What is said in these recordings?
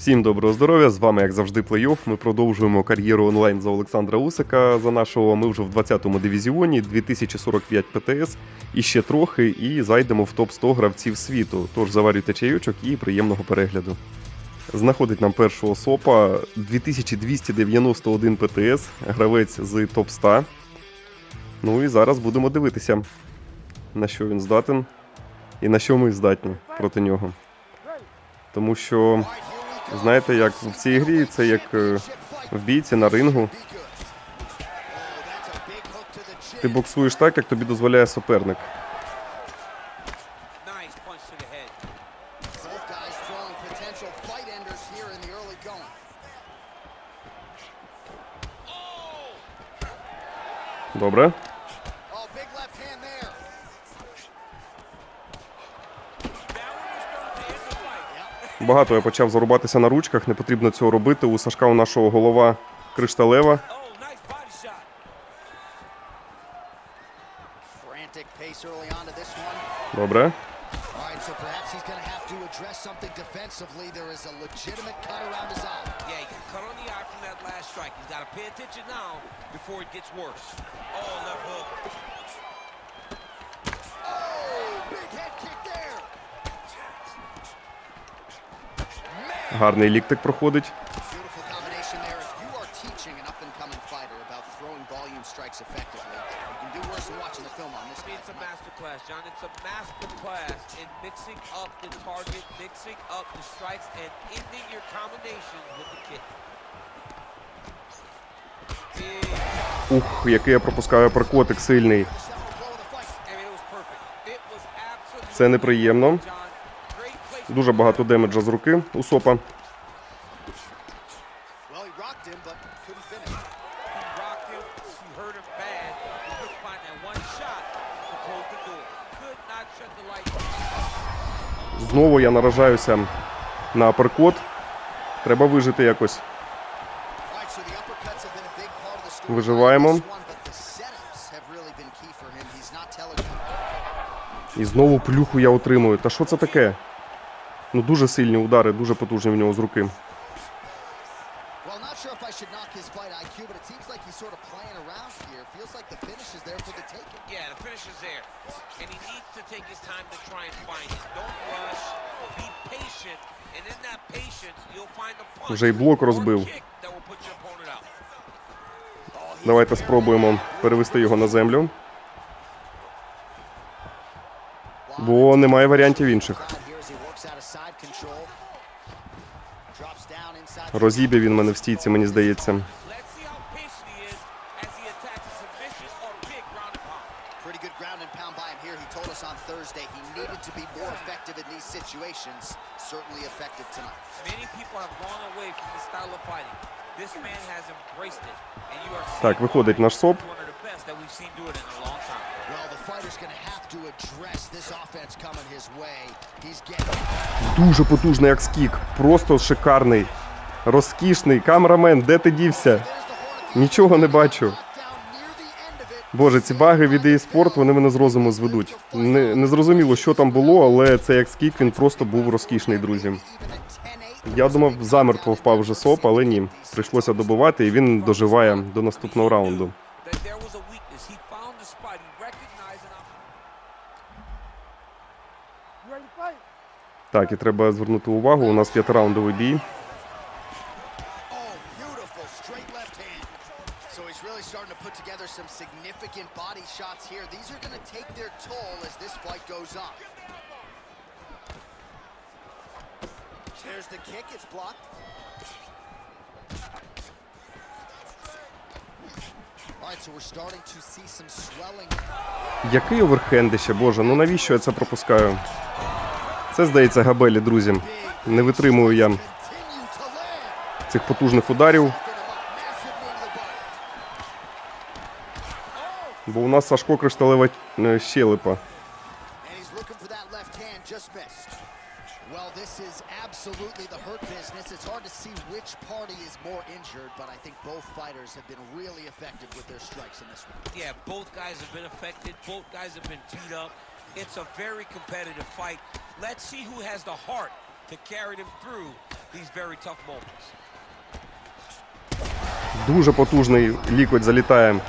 Всім доброго здоров'я! З вами, як завжди, плей-офф. Ми продовжуємо кар'єру онлайн за Олександра Усика. За нашого ми вже в 20-му дивізіоні, 2045 ПТС і ще трохи, і зайдемо в топ-100 гравців світу. Тож заварюйте чайочок і приємного перегляду. Знаходить нам першого СОПа 2291 ПТС, гравець з топ-100. Ну і зараз будемо дивитися, на що він здатен і на що ми здатні проти нього. Тому що Знаєте, як в цій грі це як е, в бійці на рингу. Ти боксуєш так, як тобі дозволяє суперник. Nice punch to the head. Both guys throwing potential fight enders here in the early going. Добре. Oh, big left hand there. Now when you're starting to end the fight. Багато я почав зарубатися на ручках, не потрібно цього робити. У Сашка у нашого голова кришталева. Oh. Добре. Got to pay attention now before it gets worse. Oh, left hook. The kick. Big Ух, який я пропускаю прокотик сильний. Це неприємно. Дуже багато демеджа з руки у СОПа. Знову я наражаюся на аперкот. Треба вижити якось. Виживаємо. І знову плюху я отримую. Та що це таке? Ну дуже сильні удари, дуже потужні в нього з руки. Вже й блок розбив. Давайте спробуємо перевести його на землю. Бо немає варіантів інших. Розіб'є він мене в стійці, мені здається. Так, виходить наш СОП. Дуже потужний як скік. Просто шикарний. Розкішний. Камерамен, де ти дівся? Нічого не бачу. Боже, ці баги від eSport, вони мене з розуму зведуть. Не, не зрозуміло, що там було, але це як скік, він просто був розкішний, друзі. Even a 10-8. Я думав, замертво впав вже СОП, але ні. Прийшлося добивати, і він доживає до наступного раунду. That there was a weakness. He found the spot. He recognized an Так, і треба звернути увагу. У нас п'ятираундовий бій. Oh. There's the kick. It's blocked. Який оверхендище, боже, ну навіщо я це пропускаю? Бо у нас Сашко кришталева е, щелепа. And he's looking for that left hand, just missed. Well, this is absolutely the hurt business. It's hard to see which party is more injured, but I think both fighters have been really effective with their strikes in this one. Yeah, both guys have been affected. Both guys have been teed up. It's a very competitive fight. Let's see who has the heart to carry them through these very tough moments. Дуже потужний лікоть залітає.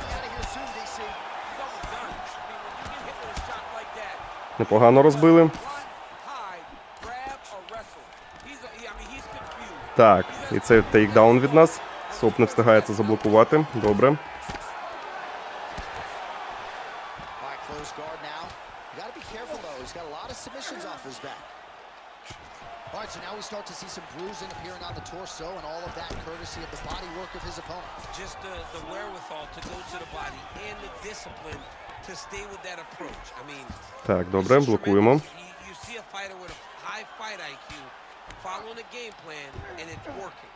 Непогано розбили. Так, і це тейкдаун від нас. Соп не встигає це заблокувати. Добре. start to see some bruising appearing on the torso, and all of that courtesy of the body work of his opponent. Just the, the wherewithal to go to the body and the discipline to stay with that approach. I mean, Так, добре, блокуємо. You, you see a fighter with a high fight IQ following a game plan, and it's working.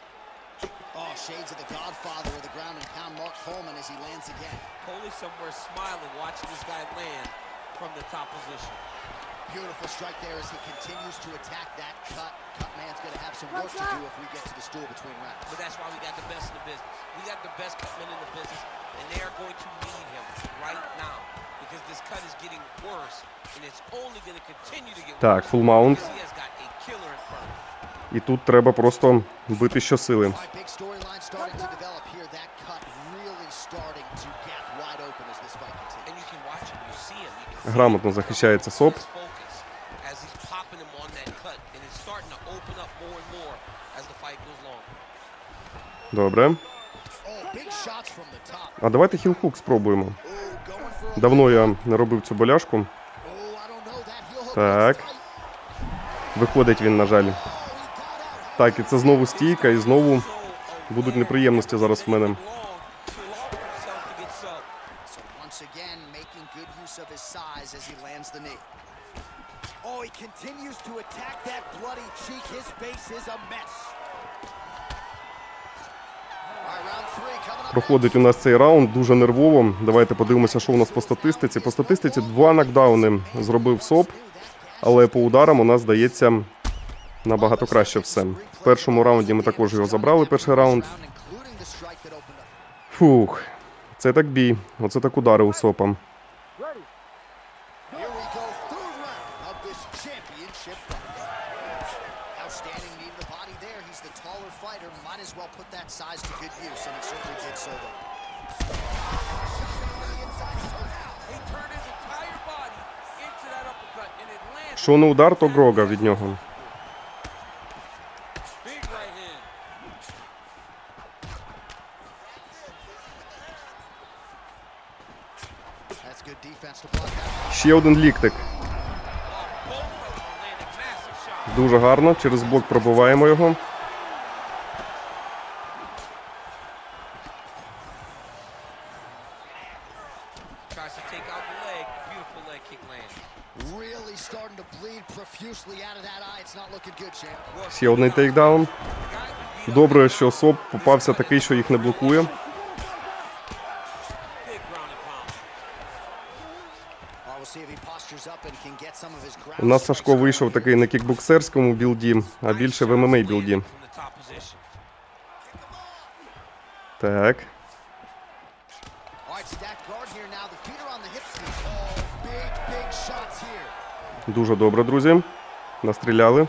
Oh, shades of the godfather of the ground and pound, Mark Coleman, as he lands again. Coley somewhere smiling, watching this guy land from the top position. Beautiful strike there as he continues to attack that cut. Cut man's going to have some work to do if we get to the stool between rounds. But that's why we got the best in the business. We got the best cutmen in the business, and they are going to need him right now because this cut is getting worse, and it's only going to continue to get Так, worse full mount. because he has got a killer in front of Добре. А давайте хілхук спробуємо. Давно я не робив цю боляшку. Так. Виходить він, на жаль. Так, і це знову стійка, і знову будуть неприємності зараз в мене. long to allow himself to get subbed. So once again, making good use of his size as he lands the knee. Oh, he continues to attack that bloody cheek. His face is a mess. All right, round three coming up. Проходить у нас цей раунд дуже нервово. Давайте подивимося, що у нас по статистиці. По статистиці два нокдауни зробив СОП, але по ударам у нас здається набагато краще все. В першому раунді ми також його забрали. Перший раунд. Фух, це так бій. Оце так удари у СОПа. It landed. Що не удар, то грога від нього. Ще один ліктик. Дуже гарно. Через блок пробиваємо його. Tries to take out the leg. Beautiful leg kick land. Really starting to bleed profusely out of that eye. It's not looking good, champ. Well, Ще один тейкдаун. Добре, що СОП попався такий, що їх не блокує. У нас Сашко вийшов такий на кікбоксерському білді, а більше в ММА білді. Так. Oh. Дуже добре, друзі. Настріляли.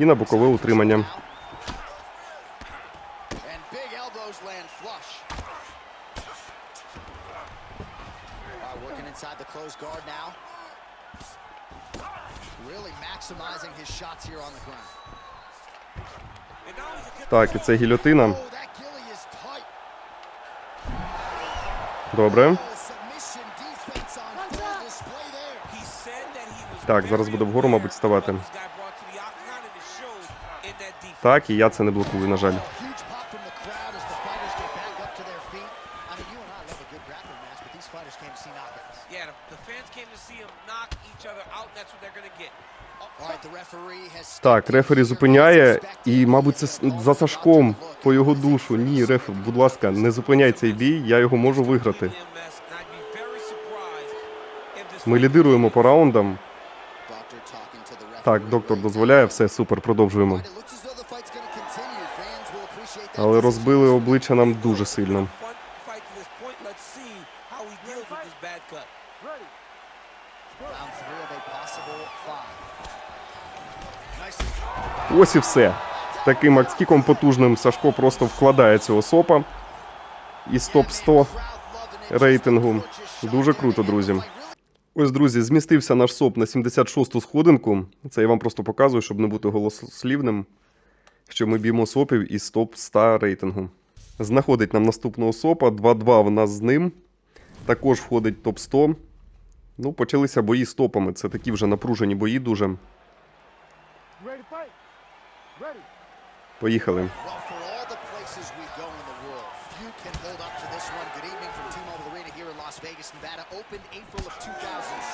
І на бокове утримання. Так, і це гільотина. Oh. Добре. Oh, Так, зараз буде вгору, мабуть, ставати. of what this guy brought to the octagon, and it showed in that defense. Так, і я це не блокую, на жаль. Так, рефері зупиняє, і, мабуть, це за Сашком по його душу. Ні, реф, будь ласка, не зупиняй цей бій, я його можу виграти. Ми лідируємо по раундам. Так, доктор дозволяє, все супер, продовжуємо. All right, it looks as though the fight's gonna continue. Fans will appreciate that Але розбили обличчя нам дуже сильно. Ось і все. Таким акскіком потужним Сашко просто вкладає цього сопа. Із топ 100 рейтингу. Дуже круто, друзі. Ось, друзі, змістився наш соп на 76-ту сходинку. Це я вам просто показую, щоб не бути голослівним, що ми б'ємо сопів із топ 100 рейтингу. Знаходить нам наступного сопа. 2-2 в нас з ним. Також входить топ 100. Ну, почалися бої з топами. Це такі вже напружені бої дуже. Поїхали.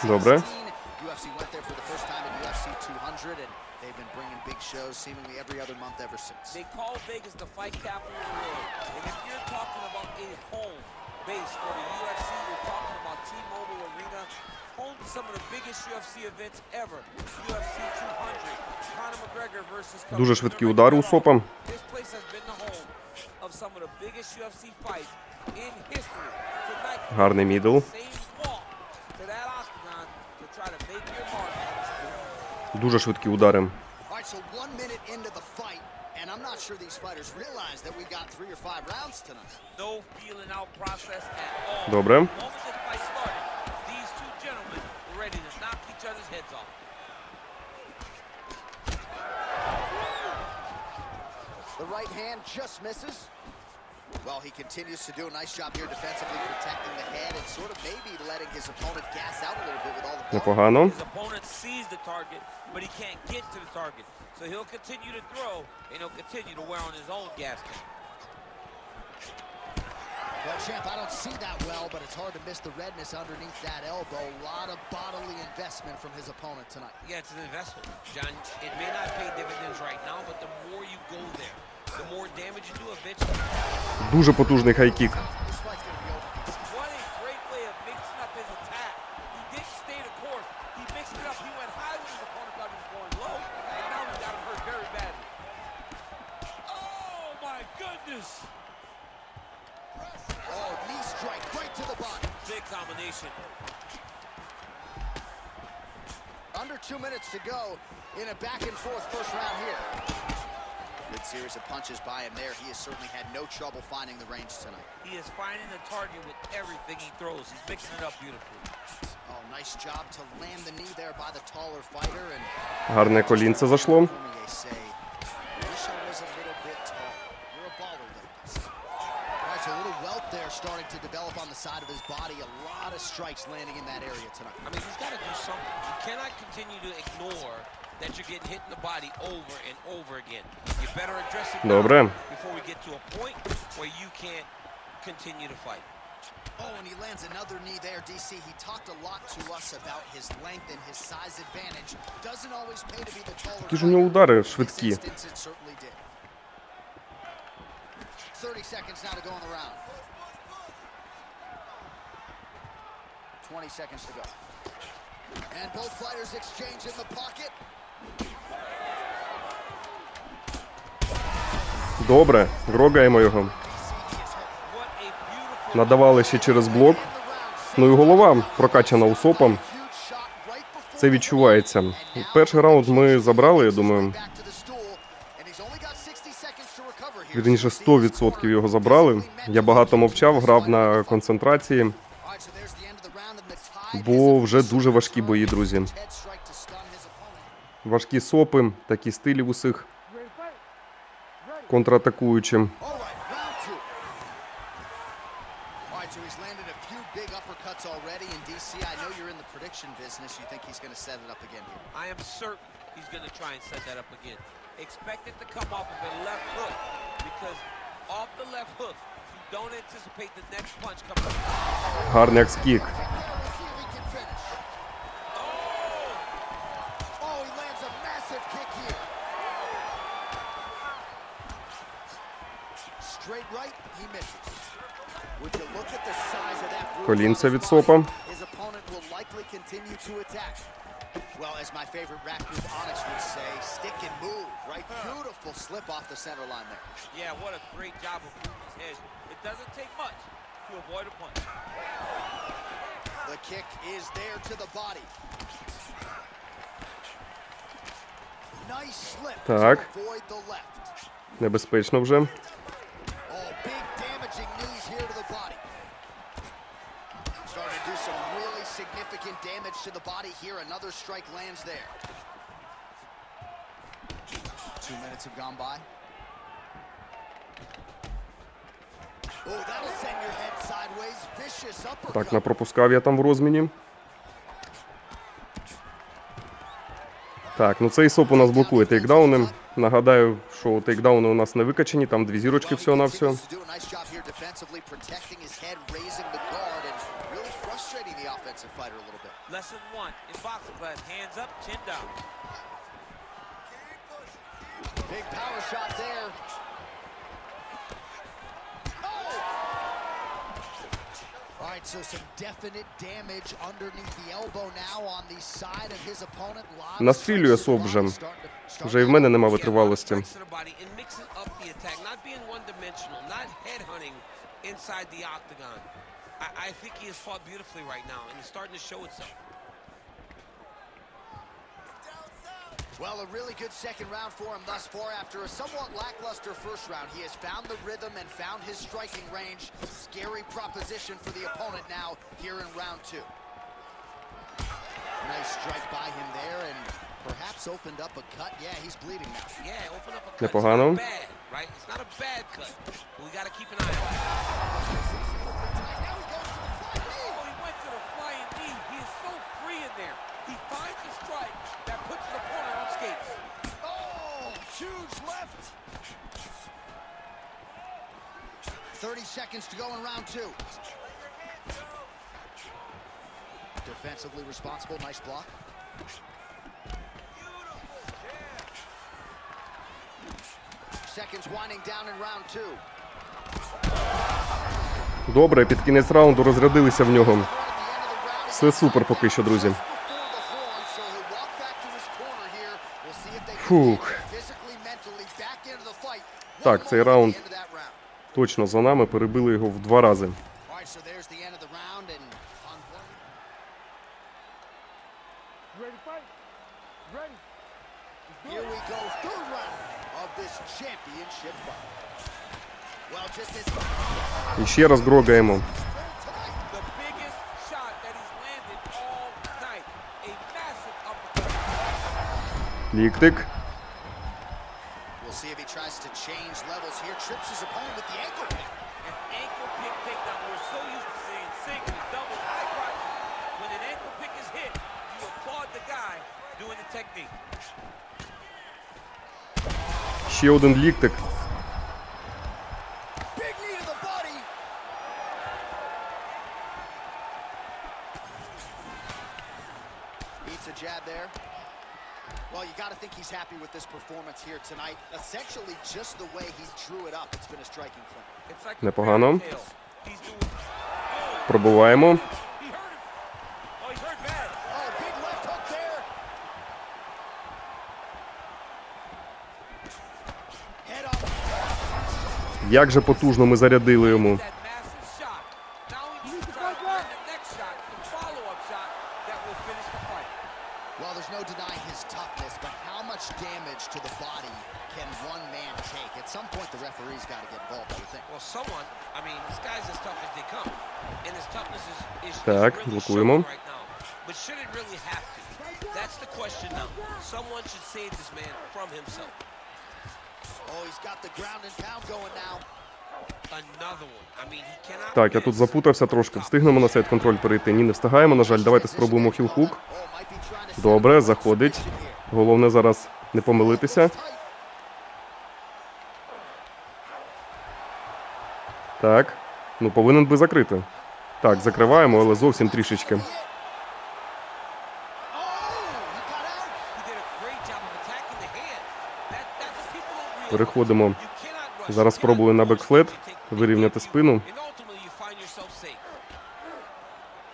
Добре. UFC went there for the first time in UFC 200, and they've been bringing big shows seemingly every other month ever since. They call Vegas the fight capital of the world. And if you're talking about a home base for the UFC, you're talking about T-Mobile Arena, home to some of the biggest UFC events ever. UFC 200, Conor McGregor versus Дуже швидкі удари у сопа. This place has been the home of some of the biggest UFC fights in history. Tonight, Гарний мідл. same walk to that octagon to try to make your mark on the sport. Дуже швидкі удари. Добре. The right hand just misses. Well, he continues to do a nice job here defensively protecting the head and sort of maybe letting his opponent gas out a little bit with all the power. Непогано. His opponent sees the target, but he can't get to the target. So he'll continue to throw, and he'll continue to wear on his own gas tank. Well, champ, I don't see that well, but it's hard to miss the redness underneath that elbow. A lot of bodily investment from his opponent tonight. Yeah, it's an investment, John. It may not pay dividends right now, but the more you go there, the more damage you do eventually. Дуже потужний хайкік. This fight's be over. What a great way of mixing up his attack. He didn't stay the course. He mixed it up. He went high when his opponent thought he was going low, and now he got him hurt very badly. Oh my goodness! Oh, knee strike right to the body. Big combination. Under two minutes to go in a back and forth first round here. Good series of punches by him there. He has certainly had no trouble finding the range tonight. He is finding the target with everything he throws. He's mixing it up beautifully. Oh, nice job to land the knee there by the taller fighter. And Гарне колінце зашло. Cormier say, wish I was a little bit taller. You're a baller, Lucas. All right, so a little welt there starting to develop on the side of his body. A lot of strikes landing in that area tonight. I mean, he's got to do something. You cannot continue to ignore that you're getting hit in the body over and over again. You better address it now Добре. before we get to a point where you can't continue to fight. Oh, and he lands another knee there, DC. He talked a lot to us about his length and his size advantage. Doesn't always pay to be the taller Які ж у нього fighter. удари In this швидкі. instance, it certainly did. 30 seconds now to go in the round. 20 seconds to go. And both fighters exchange in the pocket. Добре. Грогаємо його. Надавали ще через блок. Ну і голова прокачана у сопа. Це відчувається. Перший раунд ми забрали, я думаю. Вірніше 100% його забрали. Я багато мовчав, грав на концентрації, бо вже дуже важкі бої, друзі. Важкі сопи, такі стилі в усіх контратакуючі. All right, round two. All right, so he's landed a few big uppercuts already. And DC, I know you're in the prediction business. You think he's going to set it up again here? I am certain he's going to try and set that up again. Expect it to come off of a left hook because off the left hook, you don't anticipate the next punch coming. Гарний акскік. Let's see if he can finish. Oh! Oh, he lands a massive kick here. Straight right, he misses. Would you look at the size of that bruise Колінце від сопа. Well, as my favorite rap group Onyx would say, stick and move, right? Beautiful slip off the center line there. Yeah, what a great job of moving his head. It doesn't take much to avoid a punch. The kick is there to the body. Nice slip Так. to avoid the left. Небезпечно вже. Oh, big damaging knees here to the body. Starting to do some really damage to the body here. Another strike lands there. Two minutes have gone by. Oh. Так, напропускав я там в розміні. Так, ну цей соп у нас блокує тейкдауни. Нагадаю, що тейкдауни у нас не викачені, там дві зірочки всього на все. frustrating the offensive fighter a little bit. Lesson one in boxing class, hands up, chin down. Big power shot there. Oh! All right, so some definite damage underneath the elbow now on the side of his opponent. Lot of Настрілює strikes to соп the вже. body, starting to- Вже і в мене нема витривалості. Strikes to the body and mixing up the attack, not being one-dimensional, not headhunting inside the octagon. I, I think he has fought beautifully right now, and he's starting to show itself. Well, a really good second round for him thus far. After a somewhat lackluster first round, he has found the rhythm and found his striking range. Scary proposition for the opponent now here in round two. Nice strike by him there, and perhaps opened up a cut. Yeah, he's bleeding now. Yeah, open up a cut. Nipple it's not bad, right? It's not a bad cut. we got to keep an eye on it. Finds the strike that puts the opponent on skates. Oh, huge left. 30 seconds to go in round two. Defensively responsible, nice block. Seconds winding down in round two. Добре, під кінець раунду розрядилися в нього. Все супер поки що, друзі. before the horn, so he'll walk back to his corner here. We'll see if they can Фух. get physically, mentally back into the fight. One Так, цей раунд точно за нами перебили його в два рази. І ще раз грогаємо. tonight, to change levels here. Trips his opponent with the ankle pick. An ankle pick takedown. We're so used to seeing single, double, high crotch. When an ankle pick is hit, you applaud the guy doing the technique. Ще один ліктик. Head up. Як же потужно ми зарядили йому. That massive shot. Now he needs to try to find the next shot, the follow-up shot that will finish the fight. Well, there's no denying his toughness, but how much damage to the body can one man take? At some point, the referee's got to get involved, I would think. Well, someone, I mean, this guy's as tough as they come. And his toughness is, is, is Так, really блокуємо. showing right now. But should it really have to? That's the question now. Someone should save this man from himself. Oh, he's got the ground and pound going now. Another one. I mean, he cannot Так, я тут запутався трошки. Встигнемо на сайт контроль перейти? Ні, не встигаємо, на жаль. Давайте спробуємо хіл-хук. Oh, Добре, заходить. Головне зараз не помилитися. Так. Ну, повинен би закрити. Так, закриваємо, але зовсім трішечки. Oh. Переходимо. Зараз спробую на бекфлет вирівняти спину.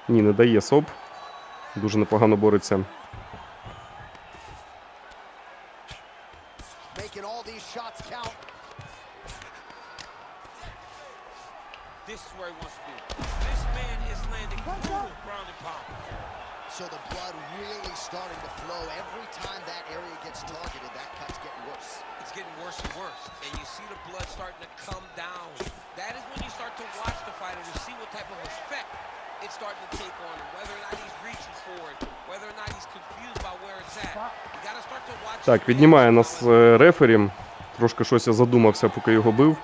Ні, не дає соп. Дуже непогано бореться. Making all these shots count. This is where he wants to be. This man is landing brutal ground and pound. So the blood really starting to flow. Every time that area gets targeted, that cut's getting worse. It's getting worse and worse. And you see the blood starting to come down. That is when you start to watch the fighter to see what type of effect it's starting to take on him. Whether or not he's reaching for it, whether or not he's confused by where it's at. You gotta start to watch. Так, піднімає нас е, рефері. Трошки щось я задумався, поки його бив.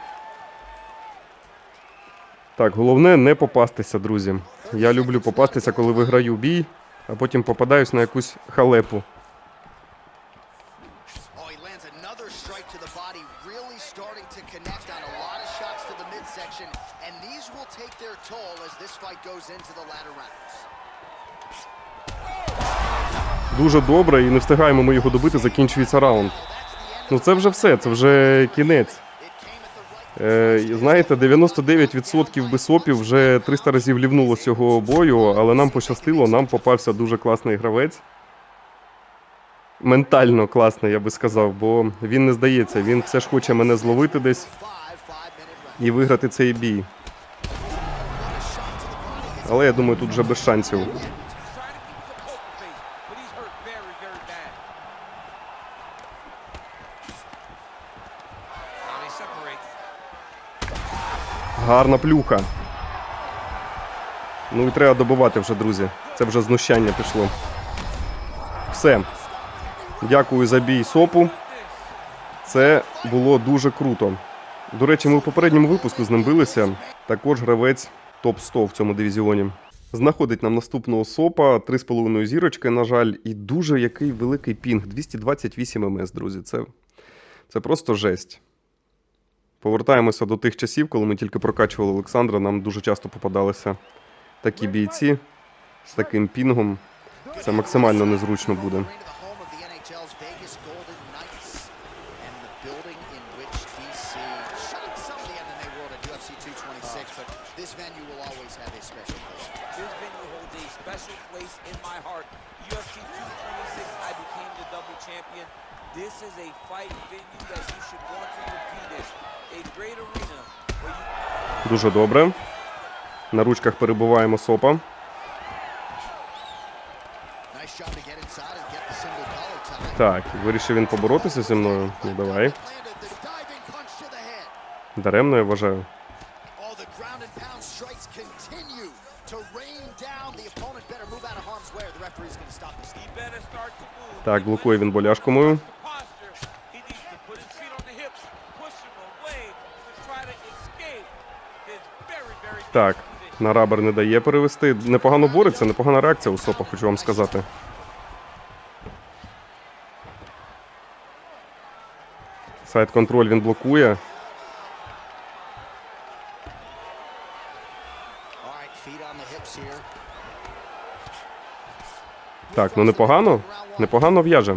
Так, головне не попастися, друзі. Я люблю попастися, коли виграю бій, а потім попадаюсь на якусь халепу. Дуже добре, і не встигаємо ми його добити, закінчується раунд. Ну це вже все, це вже кінець. Е, знаєте, 99% бисопів вже 300 разів лівнуло цього бою, але нам пощастило, нам попався дуже класний гравець. Ментально класний, я би сказав, бо він не здається, він все ж хоче мене зловити десь і виграти цей бій. Але я думаю, тут вже без шансів. He's trying to keep the poker face, but he's Now he separates. Гарна плюха. Ну і треба добивати вже, друзі. Це вже знущання пішло. Все. Дякую за бій сопу. Це було дуже круто. До речі, ми в попередньому випуску з ним билися. Також гравець топ-100 в цьому дивізіоні. Знаходить нам наступного сопа, 3,5 зірочки, на жаль, і дуже який великий пінг. 228 МС, друзі. Це, це просто жесть. Повертаємося до тих часів, коли ми тільки прокачували Олександра. Нам дуже часто попадалися такі бійці з таким пінгом. Це максимально незручно буде. Arena, the home of the NHL's Vegas Golden Knights, and the building in which DC shocked some of the MMA world at UFC 226, but this venue will always have a special place. This venue holds a special place in my heart. UFC 226, I became the double champion. This is a fight venue that you should want to repeat in. A great arena where you Дуже добре. На ручках перебуваємо сопа. Так, вирішив він поборотися зі мною. Ну давай. Даремно, я вважаю. To escape his very, very Так, на рабер не дає перевести. Непогано бореться, непогана реакція у сопа, хочу вам сказати. Сайт контроль він блокує. Так, ну непогано. Непогано в'яже.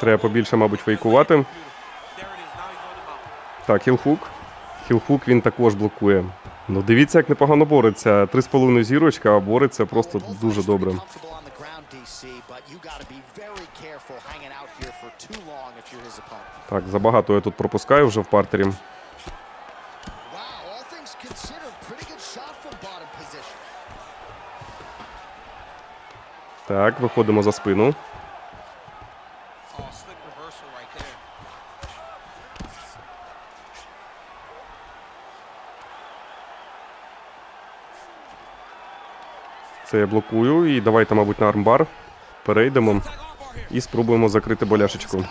Треба побільше, мабуть, фейкувати. Так, хілхук. Хілхук він також блокує. Ну дивіться, як непогано бореться. 3,5 зірочка, а бореться просто дуже добре. Так, забагато я тут пропускаю вже в партері. Так, виходимо за спину. Це я блокую. І давайте, мабуть, на армбар. Перейдемо. І спробуємо закрити боляшечку.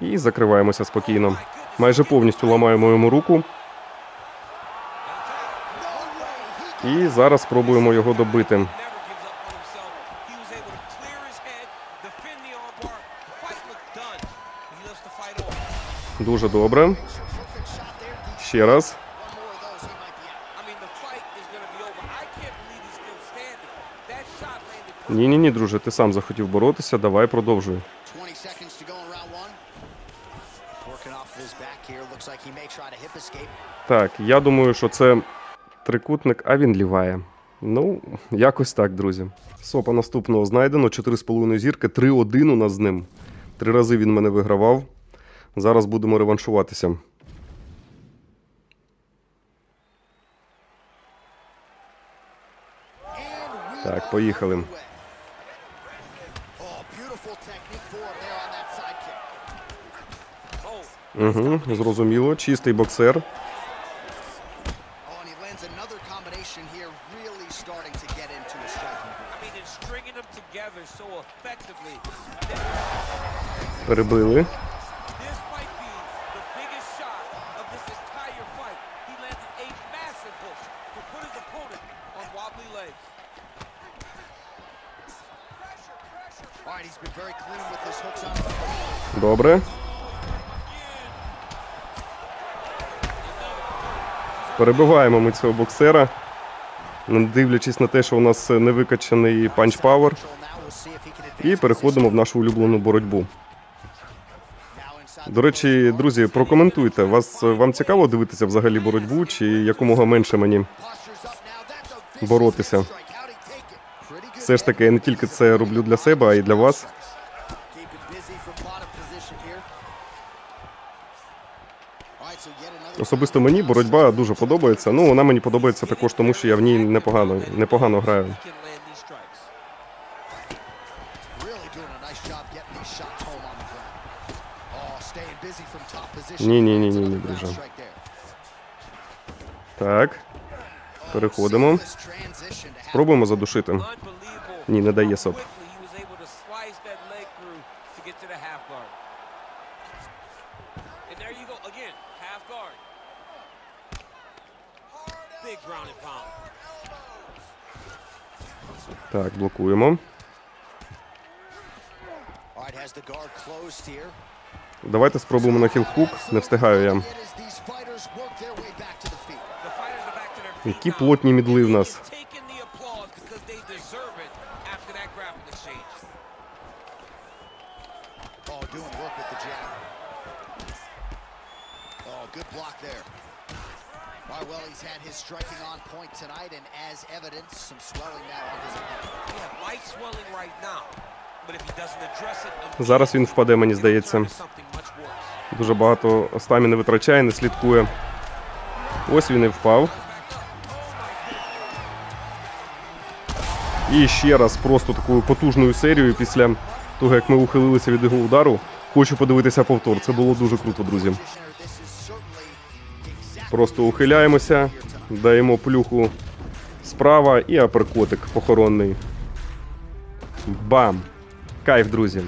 І закриваємося спокійно. Майже повністю ламаємо йому руку. І зараз спробуємо його добити. Дуже добре. Ще раз. Ні, ні, ні, друже, ти сам захотів боротися. Давай продовжуй. 20 seconds to go in round one. Working off of his back here. Looks like he may try to hip escape. Так, я думаю, що це Трикутник, а він ліває. Ну, якось так, друзі. Сопа наступного знайдено. 4,5 зірки, 3-1 у нас з ним. Три рази він мене вигравав. Зараз будемо реваншуватися. And we Так, are поїхали. underway. Oh, beautiful technique for him there on that side kick. Oh, Угу, зрозуміло. Чистий боксер. Oh, Добре. Перебиваємо ми цього боксера. Не дивлячись на те, що у нас невикачаний панч пауер. І переходимо в нашу улюблену боротьбу. До речі, друзі, прокоментуйте. Вас вам цікаво дивитися взагалі боротьбу, чи якомога менше мені боротися? Все ж таки, я не тільки це роблю для себе, а й для вас. Особисто мені боротьба дуже подобається. Ну, вона мені подобається також, тому що я в ній непогано, непогано граю. Ні, ні, ні, ні, ні, друже. Так, переходимо. Спробуємо задушити. Ні, не дає соп. Так, блокуємо. Давайте спробуємо на хілхук. Не встигаю я. Які плотні мідли в нас. Taking the applause because they deserve it after that grappling exchange. Oh, doing work with the jab. Oh, good block there. All right, well, he's had his striking on point tonight, and as evidence, some swelling now on his opponent. Yeah, light swelling right now. But if he doesn't address it, Зараз він впаде, мені здається. Дуже багато стаміни витрачає, не слідкує. Ось він і впав. І ще раз просто такою потужною серією після того, як ми ухилилися від його удару. Хочу подивитися повтор. Це було дуже круто, друзі. Просто ухиляємося, даємо плюху справа і аперкотик похоронний. Бам! Кайф, друзі.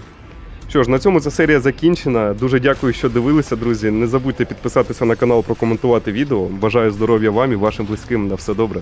Що ж, на цьому ця серія закінчена. Дуже дякую, що дивилися, друзі. Не забудьте підписатися на канал, прокоментувати відео. Бажаю здоров'я вам і вашим близьким. На все добре.